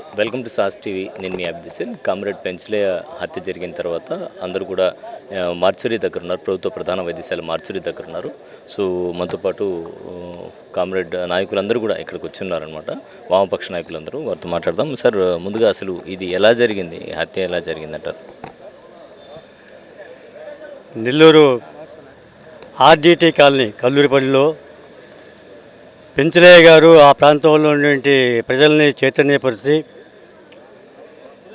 So welcome to SAS TV. నేను మీ అబ్దిసిన్ comrade పెంచలే హత్య జరిగిన తర్వాత అందరూ కూడా ఆ, మార్చురి దగ్గర ఉన్నారు. ప్రభుత్వ ప్రధాన వైద్యశాల మార్చురి దగ్గర ఉన్నారు. సో మనతో పాటు కామ్రేడ్ నాయకులందరూ కూడా ఇక్కడికి వచ్చి ఉన్నారనమాట వామపక్ష నాయకులందరూ వారితో మాట్లాడదాం. సార్ ముందుగా అసలు ఇది ఎలా జరిగింది? ఈ హత్య ఎలా జరిగింది అంటారు నెల్లూరు ఆర్డిటి కాలనీ కల్లూరిపల్లిలో పెంచరయ్య గారు ఆ ప్రాంతంలో ఉన్నటువంటి ప్రజల్ని చైతన్యపరిచి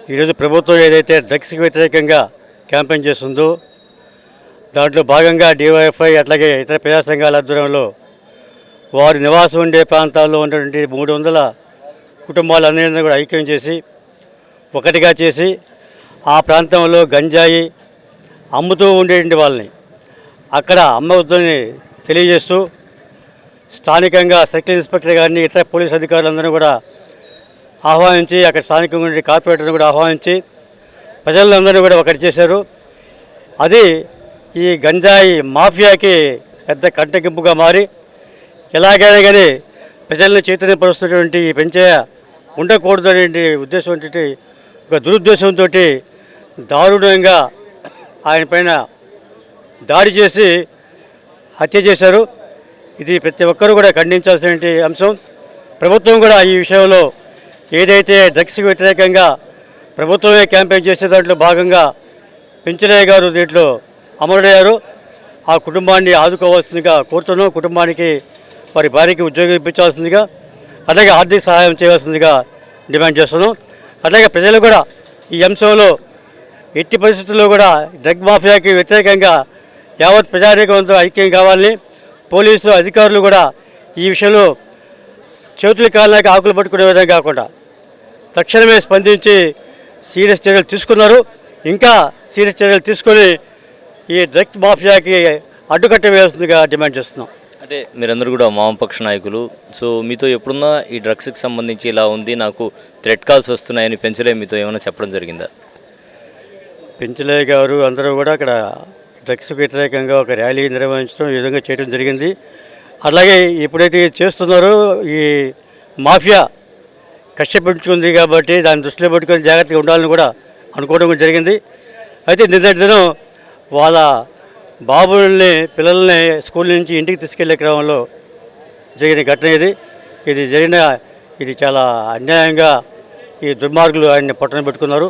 ఈరోజు ప్రభుత్వం ఏదైతే డ్రగ్స్కి వ్యతిరేకంగా క్యాంపెయిన్ చేస్తుందో దాంట్లో భాగంగా డివైఎఫ్ఐ అట్లాగే ఇతర ప్రజా సంఘాల ఆధ్వర్యంలో వారి నివాసం ఉండే ప్రాంతాల్లో ఉన్నటువంటి మూడు వందల కుటుంబాలన్నింటినీ కూడా ఐక్యం చేసి ఒకటిగా చేసి ఆ ప్రాంతంలో గంజాయి అమ్ముతూ ఉండేటువంటి వాళ్ళని అక్కడ అమ్మవద్దని తెలియజేస్తూ స్థానికంగా సర్కిల్ ఇన్స్పెక్టర్ గారిని ఇతర పోలీస్ అధికారులందరూ కూడా ఆహ్వానించి అక్కడ స్థానికంగా ఉండే కార్పొరేటర్ని కూడా ఆహ్వానించి ప్రజలందరినీ కూడా ఒకటి చేశారు. అది ఈ గంజాయి మాఫియాకి పెద్ద కంటగింపుగా మారి ఎలాగైనా కానీ ప్రజల్ని చైతన్యపరుస్తున్నటువంటి ఈ పెంచే ఉండకూడదు అనే ఉద్దేశంతో ఒక దురుద్దేశంతో దారుణంగా ఆయన పైన దాడి చేసి హత్య చేశారు. ఇది ప్రతి ఒక్కరూ కూడా ఖండించాల్సిన అంశం. ప్రభుత్వం కూడా ఈ విషయంలో ఏదైతే డ్రగ్స్కి వ్యతిరేకంగా ప్రభుత్వమే క్యాంపెయిన్ చేసే దాంట్లో భాగంగా పెంచలయ్య గారు దీంట్లో అమరుడయ్యారు. ఆ కుటుంబాన్ని ఆదుకోవాల్సిందిగా కోరుతున్నాం. కుటుంబానికి వారి భార్యకి ఉద్యోగం ఇప్పించాల్సిందిగా అలాగే ఆర్థిక సహాయం చేయవలసిందిగా డిమాండ్ చేస్తున్నాం. అలాగే ప్రజలు కూడా ఈ అంశంలో ఎట్టి పరిస్థితుల్లో కూడా డ్రగ్ మాఫియాకి వ్యతిరేకంగా యావత్ ప్రజానీకంతో ఐక్యం కావాలని పోలీసు అధికారులు కూడా ఈ విషయంలో చేతులు కాళ్ళకి ఆకులు పట్టుకునే విధంగా కాకుండా తక్షణమే స్పందించి సీరియస్ చర్యలు తీసుకున్నారు. ఇంకా సీరియస్ చర్యలు తీసుకొని ఈ డ్రగ్ మాఫియాకి అడ్డుకట్ట వేయాల్సిందిగా డిమాండ్ చేస్తున్నాం. అంటే మీరందరూ కూడా వామపక్ష నాయకులు. సో మీతో ఎప్పుడున్నా ఈ డ్రగ్స్కి సంబంధించి ఇలా ఉంది నాకు థ్రెట్ కాల్స్ వస్తున్నాయని పెంచలే మీతో ఏమైనా చెప్పడం జరిగిందా? పెంచలయ్య గారు అందరూ కూడా అక్కడ డ్రగ్స్ వ్యతిరేకంగా ఒక ర్యాలీ నిర్వహించడం ఈ విధంగా చేయడం జరిగింది. అలాగే ఎప్పుడైతే చేస్తున్నారో ఈ మాఫియా కష్టపెట్టుకుంది కాబట్టి దాన్ని దృష్టిలో పెట్టుకొని జాగ్రత్తగా ఉండాలని కూడా అనుకోవడం జరిగింది. అయితే నిన్నటి దినం వాళ్ళ బాబుల్ని పిల్లల్ని స్కూల్ నుంచి ఇంటికి తీసుకెళ్ళే క్రమంలో జరిగిన ఘటన ఇది. ఇది జరిగిన ఇది చాలా అన్యాయంగా ఈ దుర్మార్గులు ఆయన్ని పట్టణ పెట్టుకున్నారు.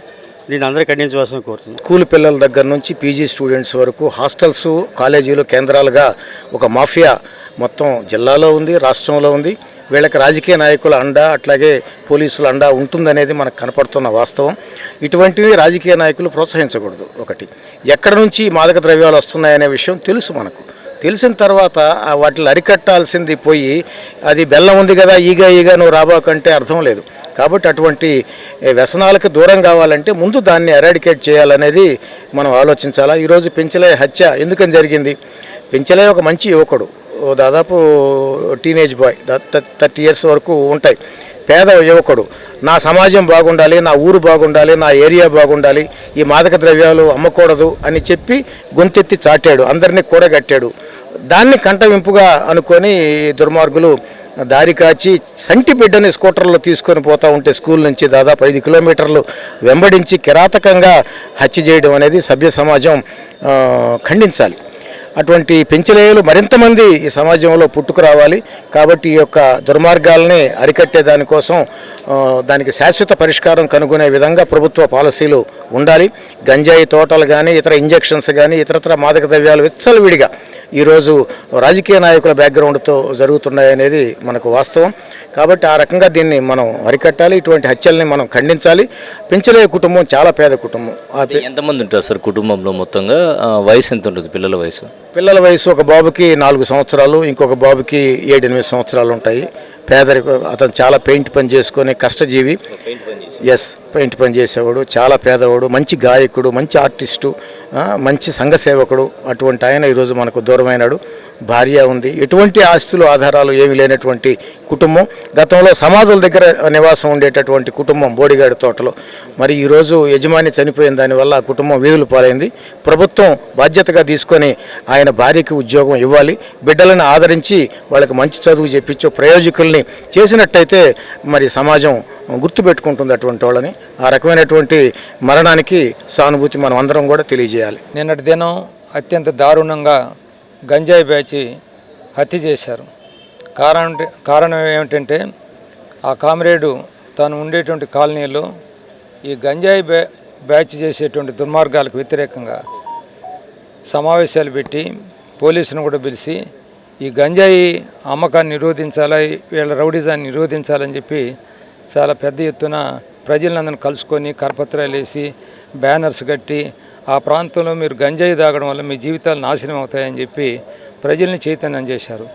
దీన్ని అందరూ ఖండించవలసిన కోరుతున్నాను స్కూల్ పిల్లల దగ్గర నుంచి పీజీ స్టూడెంట్స్ వరకు హాస్టల్స్ కాలేజీలు కేంద్రాలుగా ఒక మాఫియా మొత్తం జిల్లాలో ఉంది రాష్ట్రంలో ఉంది. వీళ్ళకి రాజకీయ నాయకుల అండ అట్లాగే పోలీసుల అండ ఉంటుందనేది మనకు కనపడుతున్న వాస్తవం. ఇటువంటివి రాజకీయ నాయకులు ప్రోత్సహించకూడదు. ఒకటి ఎక్కడ నుంచి మాదక ద్రవ్యాలు వస్తున్నాయనే విషయం తెలుసు మనకు. తెలిసిన తర్వాత వాటిని అరికట్టాల్సింది పోయి అది బెల్లం ఉంది కదా ఈగ ఈగ నువ్వు రాబాకంటే అర్థం లేదు. కాబట్టి అటువంటి వ్యసనాలకు దూరం కావాలంటే ముందు దాన్ని ఎరాడికేట్ చేయాలనేది మనం ఆలోచించాలా? ఈరోజు పెంచలే హత్య ఎందుకని జరిగింది? పెంచలే ఒక మంచి యువకుడు ఓ దాదాపు టీనేజ్ బాయ్ థర్టీ ఇయర్స్ వరకు ఉంటాయి. పేద యువకుడు నా సమాజం బాగుండాలి నా ఊరు బాగుండాలి నా ఏరియా బాగుండాలి ఈ మాదక ద్రవ్యాలు అమ్మకూడదు అని చెప్పి గొంతెత్తి చాటాడు అందరినీ కూడగట్టాడు. దాన్ని కంటవింపుగా అనుకొని దుర్మార్గులు దారి కాచి సంటి బిడ్డని స్కూటర్లో తీసుకొని పోతా ఉంటే స్కూల్ నుంచి దాదాపు ఐదు కిలోమీటర్లు వెంబడించి కిరాతకంగా హత్య చేయడం అనేది సభ్య సమాజం ఖండించాలి. అటువంటి పెంచలేయులు మరింతమంది ఈ సమాజంలో పుట్టుకురావాలి కాబట్టి ఈ యొక్క దుర్మార్గాల్ని అరికట్టే దానికోసం దానికి శాశ్వత పరిష్కారం కనుగొనే విధంగా ప్రభుత్వ పాలసీలు ఉండాలి. గంజాయి తోటలు కానీ ఇతర ఇంజెక్షన్స్ కానీ ఇతరత్ర మాదక ద్రవ్యాలు విచ్చలవిడిగా ఈరోజు రాజకీయ నాయకుల బ్యాక్గ్రౌండ్తో జరుగుతున్నాయనేది మనకు వాస్తవం. కాబట్టి ఆ రకంగా దీన్ని మనం అరికట్టాలి. ఇటువంటి హత్యల్ని మనం ఖండించాలి. పెంచలే కుటుంబం చాలా పేద కుటుంబం. ఎంతమంది ఉంటారు సార్ కుటుంబంలో మొత్తంగా? వయసు ఎంత ఉంటుంది పిల్లల వయసు? పిల్లల వయసు ఒక బాబుకి నాలుగు సంవత్సరాలు ఇంకొక బాబుకి ఏడెనిమిది సంవత్సరాలు ఉంటాయి. పేదరిక అతను చాలా పెయింట్ పని చేసుకొని కష్టజీవి. ఎస్ పెయింట్ పని చేసేవాడు. చాలా పేదవాడు మంచి గాయకుడు మంచి ఆర్టిస్టు మంచి సంఘ సేవకుడు అటువంటి ఆయన ఈరోజు మనకు దూరమైనాడు. భార్య ఉంది. ఎటువంటి ఆస్తులు ఆధారాలు ఏమీ లేనటువంటి కుటుంబం. గతంలో సమాధుల దగ్గర నివాసం ఉండేటటువంటి కుటుంబం బోడిగాడి తోటలో. మరి ఈరోజు యజమాని చనిపోయిన దానివల్ల ఆ కుటుంబం వీధులు పాలైంది. ప్రభుత్వం బాధ్యతగా తీసుకొని ఆయన భార్యకి ఉద్యోగం ఇవ్వాలి. బిడ్డలను ఆదరించి వాళ్ళకి మంచి చదువు చెప్పించో ప్రయోజకుల్ని చేసినట్టయితే మరి సమాజం గుర్తుపెట్టుకుంటుంది అటువంటి వాళ్ళని. ఆ రకమైనటువంటి మరణానికి సానుభూతి మనం అందరం కూడా తెలియజేయాలి. నిన్నటి దినం అత్యంత దారుణంగా గంజాయి బ్యాచి హత్య చేశారు. కారణం కారణం ఏమిటంటే ఆ కామ్రేడు తాను ఉండేటువంటి కాలనీలో ఈ గంజాయి బ్యా బ్యాచ్ చేసేటువంటి దుర్మార్గాలకు వ్యతిరేకంగా సమావేశాలు పెట్టి పోలీసును కూడా పిలిచి ఈ గంజాయి అమ్మకాన్ని నిరోధించాలి వీళ్ళ రౌడిజాన్ని నిరోధించాలని చెప్పి చాలా పెద్ద ఎత్తున ప్రజలందరిని కలుసుకొని కరపత్రాలు వేసి బ్యానర్స్ కట్టి ఆ ప్రాంతంలో మీరు గంజాయి తాగడం వల్ల మీ జీవితాలు నాశనం అవుతాయని చెప్పి ప్రజల్ని చైతన్యం చేశారు.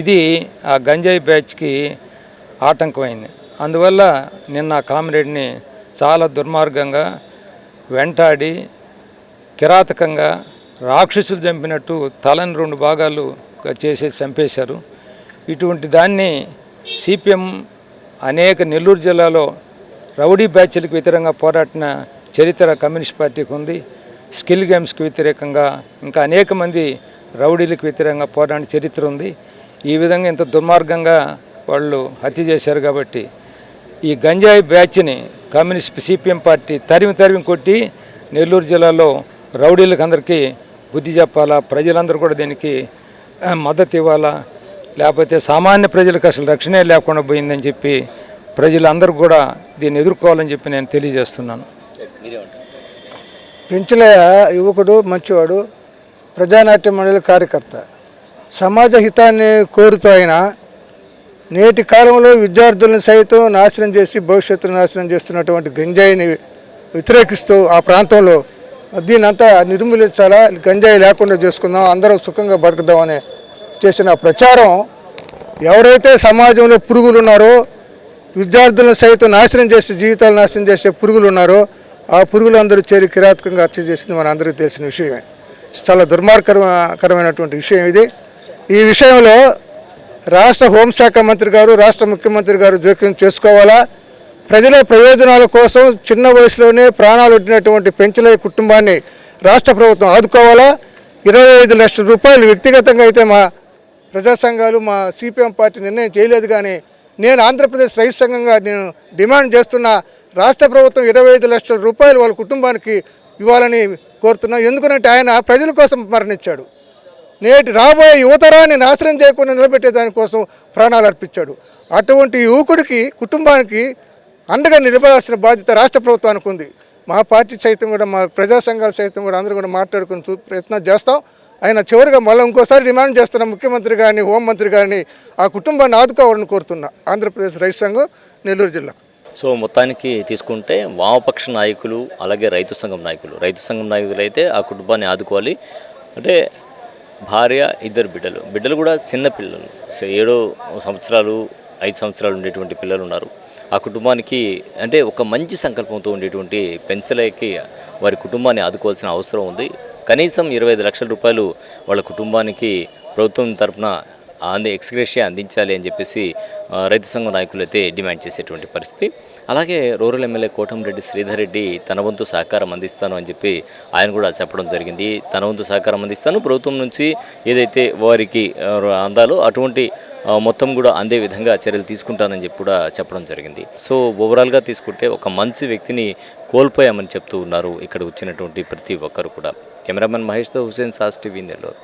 ఇది ఆ గంజాయి బ్యాచ్కి ఆటంకమైంది. అందువల్ల నిన్న ఆ కామ్రేడ్ని చాలా దుర్మార్గంగా వెంటాడి కిరాతకంగా రాక్షసులు చంపినట్టు తలని రెండు భాగాలు చేసి చంపేశారు. ఇటువంటి దాన్ని సిపిఎం అనేక నెల్లూరు జిల్లాలో రౌడీ బ్యాచ్లకు వ్యతిరేకంగా పోరాడిన చరిత్ర కమ్యూనిస్ట్ పార్టీకి ఉంది. స్కిల్ గేమ్స్కి వ్యతిరేకంగా ఇంకా అనేక మంది రౌడీలకు వ్యతిరేకంగా పోరాడిన చరిత్ర ఉంది. ఈ విధంగా ఇంత దుర్మార్గంగా వాళ్ళు హత్య చేశారు కాబట్టి ఈ గంజాయి బ్యాచ్ని కమ్యూనిస్ట్ సిపిఎం పార్టీ తరిమి తరిమి కొట్టి నెల్లూరు జిల్లాలో రౌడీలకు అందరికీ బుద్ధి చెప్పాలా? ప్రజలందరూ కూడా దీనికి మద్దతు ఇవ్వాలా? లేకపోతే సామాన్య ప్రజలకు అసలు రక్షణే లేకుండా పోయిందని చెప్పి ప్రజలందరూ కూడా దీన్ని ఎదుర్కోవాలని చెప్పి నేను తెలియజేస్తున్నాను. పెంచులయ్య యువకుడు మంచివాడు ప్రజానాట్య మండలి కార్యకర్త. సమాజ హితాన్ని కోరుతూ ఆయన నేటి కాలంలో విద్యార్థులను సైతం నాశనం చేసి భవిష్యత్తును నాశనం చేస్తున్నటువంటి గంజాయిని వ్యతిరేకిస్తూ ఆ ప్రాంతంలో దీనంతా నిర్మూలించాలా గంజాయి లేకుండా చేసుకుందాం అందరం సుఖంగా బతుకుదామని చేసిన ప్రచారం ఎవరైతే సమాజంలో పురుగులు ఉన్నారో విద్యార్థులను సైతం నాశనం చేసి జీవితాలు నాశనం చేసే పురుగులు ఉన్నారో ఆ పురుగులందరూ చేరి కిరాతకంగా హత్య చేసింది మన అందరికీ తెలిసిన విషయమే. చాలా దుర్మార్గకరమైనటువంటి విషయం ఇది. ఈ విషయంలో రాష్ట్ర హోంశాఖ మంత్రి గారు రాష్ట్ర ముఖ్యమంత్రి గారు జోక్యం చేసుకోవాలా? ప్రజల ప్రయోజనాల కోసం చిన్న వయసులోనే ప్రాణాలు ఒడ్డినటువంటి పెంచలయ్య కుటుంబాన్ని రాష్ట్ర ప్రభుత్వం ఆదుకోవాలా? ఇరవై ఐదు లక్షల రూపాయలు వ్యక్తిగతంగా అయితే మా ప్రజా సంఘాలు మా సిపిఎం పార్టీ నిర్ణయం చేయలేదు కానీ నేను ఆంధ్రప్రదేశ్ రైతు సంఘంగా నేను డిమాండ్ చేస్తున్న రాష్ట్ర ప్రభుత్వం ఇరవై ఐదు లక్షల రూపాయలు వాళ్ళ కుటుంబానికి ఇవ్వాలని కోరుతున్నాం. ఎందుకంటే ఆయన ప్రజల కోసం మరణించాడు. నేటి రాబోయే యువతరాన్ని నాశనం చేయకుండా నిలబెట్టే దానికోసం ప్రాణాలు అర్పించాడు. అటువంటి యువకుడికి కుటుంబానికి అండగా నిలబడాల్సిన బాధ్యత రాష్ట్ర ప్రభుత్వానికి ఉంది. మా పార్టీ సైతం కూడా మా ప్రజా సంఘాలు సైతం కూడా అందరూ కూడా మాట్లాడుకుని చూ ప్రయత్నం చేస్తాం. ఆయన చివరిగా మళ్ళీ ఇంకోసారి డిమాండ్ చేస్తున్న ముఖ్యమంత్రి గారిని హోంమంత్రి గారిని ఆ కుటుంబాన్ని ఆదుకోవాలని కోరుతున్నా ఆంధ్రప్రదేశ్ రైతు సంఘం నెల్లూరు జిల్లా. సో మొత్తానికి తీసుకుంటే వామపక్ష నాయకులు అలాగే రైతు సంఘం నాయకులు రైతు సంఘం నాయకులు అయితే ఆ కుటుంబాన్ని ఆదుకోవాలి. అంటే భార్య ఇద్దరు బిడ్డలు బిడ్డలు కూడా చిన్న పిల్లలు. ఏడో సంవత్సరాలు ఐదు సంవత్సరాలు ఉండేటువంటి పిల్లలు ఉన్నారు. ఆ కుటుంబానికి అంటే ఒక మంచి సంకల్పంతో ఉండేటువంటి పెన్షన్లకి వారి కుటుంబాన్ని ఆదుకోవాల్సిన అవసరం ఉంది. కనీసం ఇరవై ఐదు లక్షల రూపాయలు వాళ్ళ కుటుంబానికి ప్రభుత్వం తరపున అంది ఎక్స్గ్రేషియా అందించాలి అని చెప్పేసి రైతు సంఘం నాయకులు అయితే డిమాండ్ చేసేటువంటి పరిస్థితి. అలాగే రూరల్ ఎమ్మెల్యే కోటంరెడ్డి శ్రీధర్ రెడ్డి తన వంతు సహకారం అందిస్తాను అని చెప్పి ఆయన కూడా చెప్పడం జరిగింది. తన వంతు సహకారం అందిస్తాను. ప్రభుత్వం నుంచి ఏదైతే వారికి అందాలో అటువంటి మొత్తం కూడా అందే విధంగా చర్యలు తీసుకుంటానని చెప్పి కూడా చెప్పడం జరిగింది. సో ఓవరాల్గా తీసుకుంటే ఒక మంచి వ్యక్తిని కోల్పోయామని చెప్తూ ఉన్నారు ఇక్కడ వచ్చినటువంటి ప్రతి ఒక్కరు కూడా. కెమెరామెన్ మహేష్తో హుసేన్ సాస్ టీవీ నెల్లూరు.